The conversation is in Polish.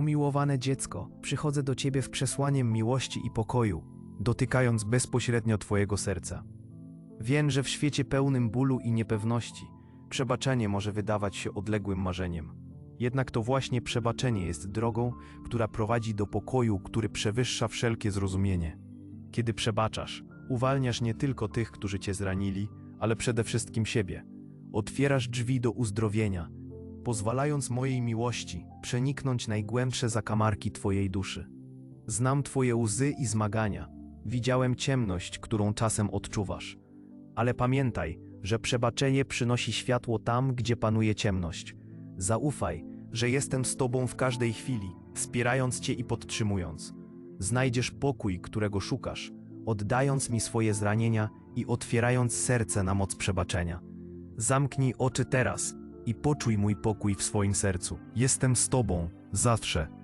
Umiłowane dziecko, przychodzę do Ciebie w przesłaniem miłości i pokoju, dotykając bezpośrednio Twojego serca. Wiem, że w świecie pełnym bólu i niepewności, przebaczenie może wydawać się odległym marzeniem. Jednak to właśnie przebaczenie jest drogą, która prowadzi do pokoju, który przewyższa wszelkie zrozumienie. Kiedy przebaczasz, uwalniasz nie tylko tych, którzy cię zranili, ale przede wszystkim siebie. Otwierasz drzwi do uzdrowienia, pozwalając mojej miłości przeniknąć najgłębsze zakamarki Twojej duszy. Znam Twoje łzy i zmagania, widziałem ciemność, którą czasem odczuwasz. Ale pamiętaj, że przebaczenie przynosi światło tam, gdzie panuje ciemność. Zaufaj, że jestem z Tobą w każdej chwili, wspierając Cię i podtrzymując. Znajdziesz pokój, którego szukasz, oddając mi swoje zranienia i otwierając serce na moc przebaczenia. Zamknij oczy teraz i poczuj mój pokój w swoim sercu. Jestem z Tobą, zawsze.